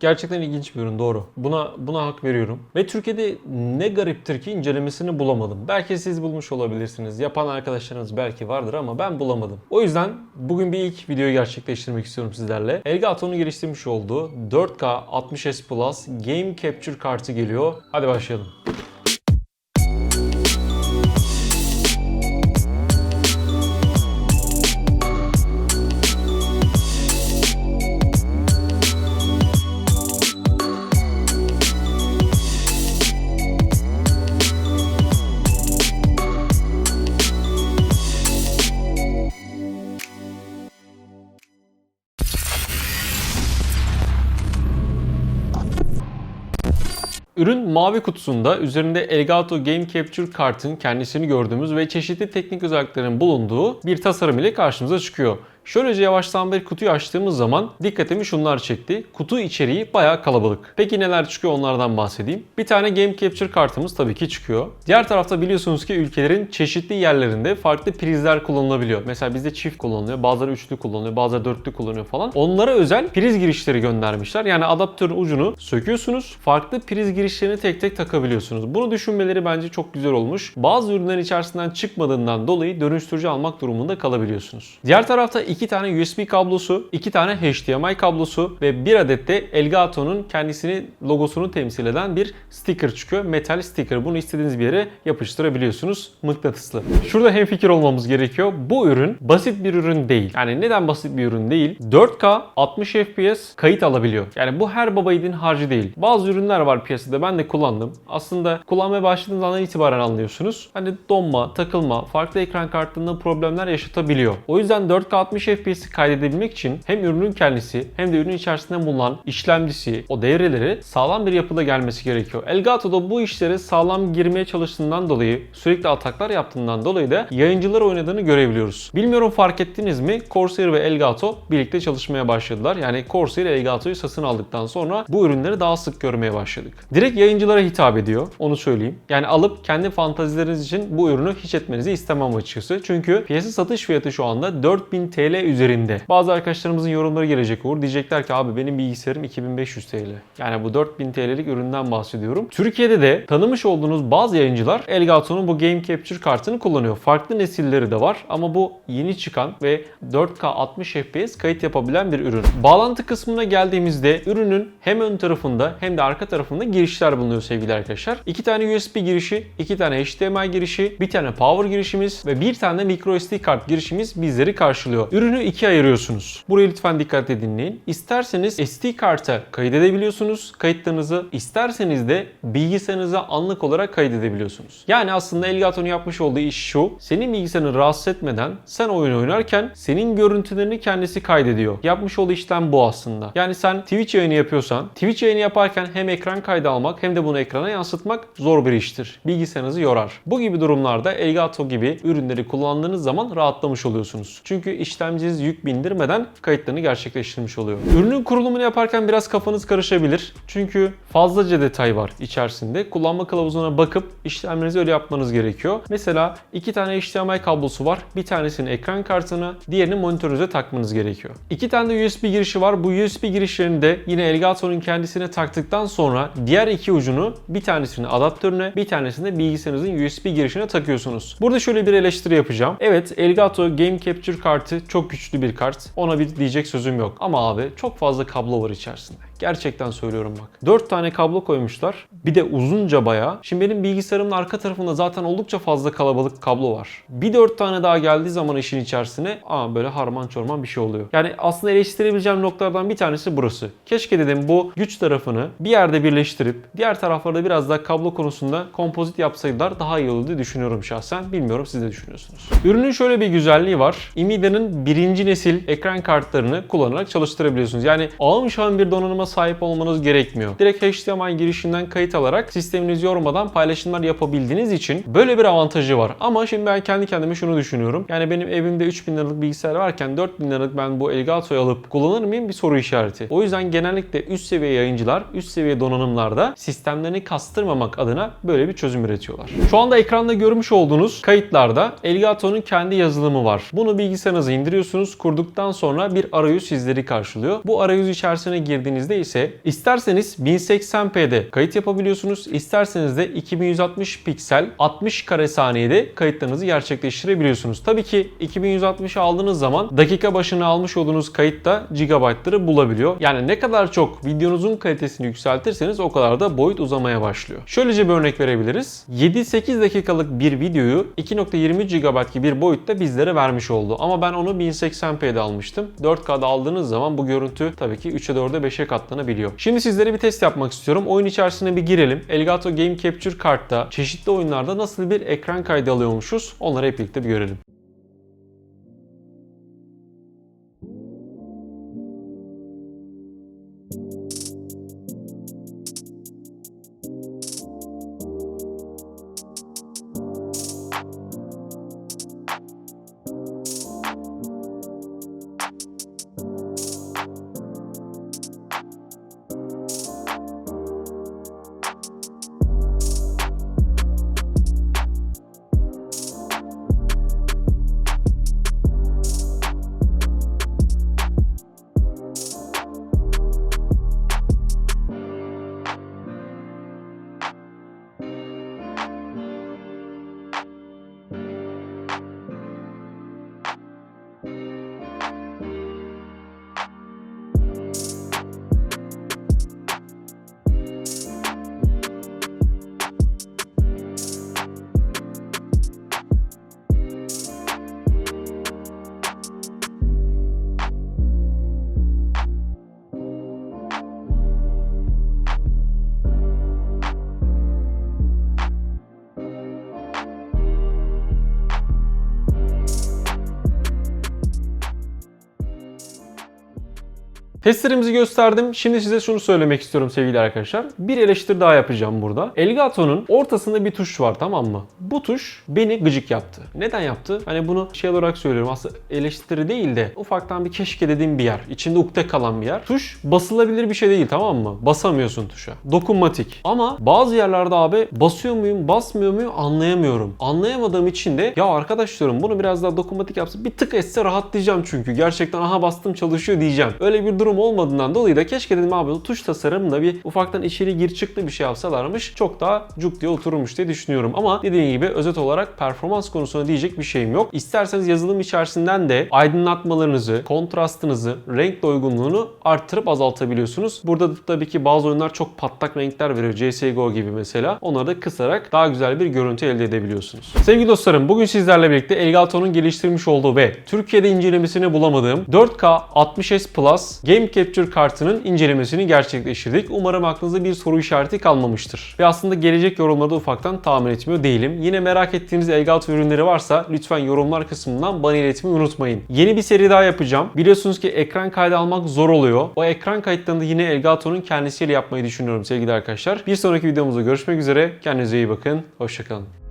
Gerçekten ilginç bir ürün doğru. Buna buna hak veriyorum. Ve Türkiye'de ne gariptir ki incelemesini bulamadım. Belki siz bulmuş olabilirsiniz. Yapan arkadaşlarınız belki vardır ama ben bulamadım. O yüzden bugün bir ilk videoyu gerçekleştirmek istiyorum sizlerle. Elgato'nun geliştirmiş olduğu 4K 60S Plus Game Capture kartı geliyor. Hadi başlayalım. Ürün mavi kutusunda üzerinde Elgato Game Capture kartın kendisini gördüğümüz ve çeşitli teknik özelliklerin bulunduğu bir tasarım ile karşımıza çıkıyor. Şöylece yavaştan bir kutuyu açtığımız zaman dikkatimi şunlar çekti. Kutu içeriği bayağı kalabalık. Peki neler çıkıyor onlardan bahsedeyim. Bir tane Game Capture kartımız tabii ki çıkıyor. Diğer tarafta biliyorsunuz ki ülkelerin çeşitli yerlerinde farklı prizler kullanılabiliyor. Mesela bizde çift kullanılıyor, bazıları üçlü kullanılıyor, bazıları dörtlü kullanıyor falan. Onlara özel priz girişleri göndermişler. Yani adaptörün ucunu söküyorsunuz, farklı priz girişlerini tek tek takabiliyorsunuz. Bunu düşünmeleri bence çok güzel olmuş. Bazı ürünler içerisinden çıkmadığından dolayı dönüştürücü almak durumunda kalabiliyorsunuz. Diğer tarafta iki tane USB kablosu, iki tane HDMI kablosu ve bir adet de Elgato'nun kendisini logosunu temsil eden bir sticker çıkıyor. Metal sticker. Bunu istediğiniz bir yere yapıştırabiliyorsunuz. Mıknatıslı. Şurada hemfikir olmamız gerekiyor. Bu ürün basit bir ürün değil. Yani neden basit bir ürün değil? 4K 60 FPS kayıt alabiliyor. Yani bu her baba yiğidin harcı değil. Bazı ürünler var piyasada. Ben de kullandım. Aslında kullanmaya başladığınız andan itibaren anlıyorsunuz. Hani donma, takılma, farklı ekran kartlarında problemler yaşatabiliyor. O yüzden 4K 60 FPS'i kaydedebilmek için hem ürünün kendisi hem de ürünün içerisinde bulunan işlemcisi, o devreleri sağlam bir yapıda gelmesi gerekiyor. Elgato da bu işlere sağlam girmeye çalıştığından dolayı, sürekli ataklar yaptığından dolayı da yayıncılar oynadığını görebiliyoruz. Bilmiyorum fark ettiniz mi? Corsair ve Elgato birlikte çalışmaya başladılar. Yani Corsair Elgato'yu satın aldıktan sonra bu ürünleri daha sık görmeye başladık. Direkt yayıncılara hitap ediyor. Onu söyleyeyim. Yani alıp kendi fantazileriniz için bu ürünü hiç etmenizi istemem açıkçası. Çünkü piyasa satış fiyatı şu anda 4000 TL üzerinde. Bazı arkadaşlarımızın yorumları gelecek olur. Diyecekler ki abi benim bilgisayarım 2500 TL. Yani bu 4000 TL'lik üründen bahsediyorum. Türkiye'de de tanımış olduğunuz bazı yayıncılar Elgato'nun bu Game Capture kartını kullanıyor. Farklı nesilleri de var ama bu yeni çıkan ve 4K 60 FPS kayıt yapabilen bir ürün. Bağlantı kısmına geldiğimizde ürünün hem ön tarafında hem de arka tarafında girişler bulunuyor sevgili arkadaşlar. İki tane USB girişi, iki tane HDMI girişi, bir tane power girişimiz ve bir tane micro SD kart girişimiz bizleri karşılıyor. Ürünü ikiye ayırıyorsunuz. Burayı lütfen dikkatle dinleyin. İsterseniz SD karta kaydedebiliyorsunuz kayıtlarınızı. İsterseniz de bilgisayarınıza anlık olarak kaydedebiliyorsunuz. Yani aslında Elgato'nun yapmış olduğu iş şu. Senin bilgisayarını rahatsız etmeden sen oyun oynarken senin görüntülerini kendisi kaydediyor. Yapmış olduğu işlem bu aslında. Yani sen Twitch yayını yapıyorsan Twitch yayını yaparken hem ekran kaydı almak hem de bunu ekrana yansıtmak zor bir iştir. Bilgisayarınızı yorar. Bu gibi durumlarda Elgato gibi ürünleri kullandığınız zaman rahatlamış oluyorsunuz. Çünkü işlemciniz yük bindirmeden kayıtlarını gerçekleştirmiş oluyor. Ürünün kurulumunu yaparken biraz kafanız karışabilir. Çünkü fazlaca detay var içerisinde. Kullanma kılavuzuna bakıp işlemlerinizi öyle yapmanız gerekiyor. Mesela iki tane HDMI kablosu var. Bir tanesini ekran kartına, diğerini monitörünüze takmanız gerekiyor. İki tane de USB girişi var. Bu USB girişlerini de yine Elgato'nun kendisine taktıktan sonra diğer iki ucunu bir tanesini adaptörüne, bir tanesini de bilgisayarınızın USB girişine takıyorsunuz. Burada şöyle bir eleştiri yapacağım. Evet Elgato Game Capture kartı çok güçlü bir kart. Ona bir diyecek sözüm yok. Ama abi çok fazla kablo var içerisinde. Gerçekten söylüyorum bak. 4 tane kablo koymuşlar. Bir de uzunca bayağı. Şimdi benim bilgisayarımın arka tarafında zaten oldukça fazla kalabalık kablo var. Bir 4 tane daha geldiği zaman işin içerisine aa böyle harman çorman bir şey oluyor. Yani aslında eleştirebileceğim noktalardan bir tanesi burası. Keşke dedim bu güç tarafını bir yerde birleştirip diğer taraflarda biraz daha kablo konusunda kompozit yapsaydılar daha iyi olurdu düşünüyorum şahsen. Bilmiyorum siz de düşünüyorsunuz. Ürünün şöyle bir güzelliği var. Nvidia'nın birinci nesil ekran kartlarını kullanarak çalıştırabiliyorsunuz. Yani ağım şahım bir donanıma sahip olmanız gerekmiyor. Direkt HDMI girişinden kayıt alarak sisteminizi yormadan paylaşımlar yapabildiğiniz için böyle bir avantajı var. Ama şimdi ben kendi kendime şunu düşünüyorum. Yani benim evimde 3000 liralık bilgisayar varken 4000 liralık ben bu Elgato'yu alıp kullanır mıyım bir soru işareti. O yüzden genellikle üst seviye yayıncılar üst seviye donanımlarda sistemlerini kastırmamak adına böyle bir çözüm üretiyorlar. Şu anda ekranda görmüş olduğunuz kayıtlarda Elgato'nun kendi yazılımı var. Bunu bilgisayarınıza indiriyorsunuz. Kurduktan sonra bir arayüz sizleri karşılıyor. Bu arayüz içerisine girdiğinizde günümüzde ise isterseniz 1080p'de kayıt yapabiliyorsunuz. isterseniz de 2160 piksel 60 kare saniyede kayıtlarınızı gerçekleştirebiliyorsunuz. Tabii ki 2160 aldığınız zaman dakika başına almış olduğunuz kayıtta gigabaytları bulabiliyor. Yani ne kadar çok videonuzun kalitesini yükseltirseniz o kadar da boyut uzamaya başlıyor. Şöylece bir örnek verebiliriz. 7-8 dakikalık bir videoyu 2.20 GB gibi bir boyutta bizlere vermiş oldu. Ama ben onu 1080p'de almıştım. 4K'da aldığınız zaman bu görüntü tabii ki 3'e 4'e 5'e katlanabiliyor. Şimdi sizlere bir test yapmak istiyorum. Oyun içerisine bir girelim. Elgato Game Capture Kart'ta çeşitli oyunlarda nasıl bir ekran kaydı alıyormuşuz onları hep birlikte bir görelim. Testlerimizi gösterdim. Şimdi size şunu söylemek istiyorum sevgili arkadaşlar. Bir eleştiri daha yapacağım burada. Elgato'nun ortasında bir tuş var tamam mı? Bu tuş beni gıcık yaptı. Neden yaptı? Hani bunu şey olarak söylüyorum. Aslında eleştiri değil de ufaktan bir keşke dediğim bir yer. İçinde ukde kalan bir yer. Tuş basılabilir bir şey değil tamam mı? Basamıyorsun tuşa. Dokunmatik. Ama bazı yerlerde abi basıyor muyum, basmıyor muyum anlayamıyorum. Anlayamadığım için de ya arkadaş diyorum bunu biraz daha dokunmatik yapsa bir tık etse rahatlayacağım çünkü. Gerçekten aha bastım çalışıyor diyeceğim. Öyle bir durum olmadığından dolayı da keşke dedim abi tuş tasarımında bir ufaktan içeri gir çıklı bir şey yapsalarmış çok daha cuk diye otururmuş diye düşünüyorum. Ama dediğim gibi özet olarak performans konusunda diyecek bir şeyim yok. İsterseniz yazılım içerisinden de aydınlatmalarınızı, kontrastınızı, renk doygunluğunu arttırıp azaltabiliyorsunuz. Burada da tabii ki bazı oyunlar çok patlak renkler veriyor. CSGO gibi mesela. Onları da kısarak daha güzel bir görüntü elde edebiliyorsunuz. Sevgili dostlarım bugün sizlerle birlikte Elgato'nun geliştirmiş olduğu ve Türkiye'de incelemesini bulamadığım 4K 60S Plus Game Capture kartının incelemesini gerçekleştirdik. Umarım aklınızda bir soru işareti kalmamıştır. Ve aslında gelecek yorumları da ufaktan tahmin etmiyor değilim. Yine merak ettiğiniz Elgato ürünleri varsa lütfen yorumlar kısmından bana iletmeyi unutmayın. Yeni bir seri daha yapacağım. Biliyorsunuz ki ekran kaydı almak zor oluyor. O ekran kayıtlarını yine Elgato'nun kendisiyle yapmayı düşünüyorum sevgili arkadaşlar. Bir sonraki videomuzda görüşmek üzere. Kendinize iyi bakın. Hoşçakalın.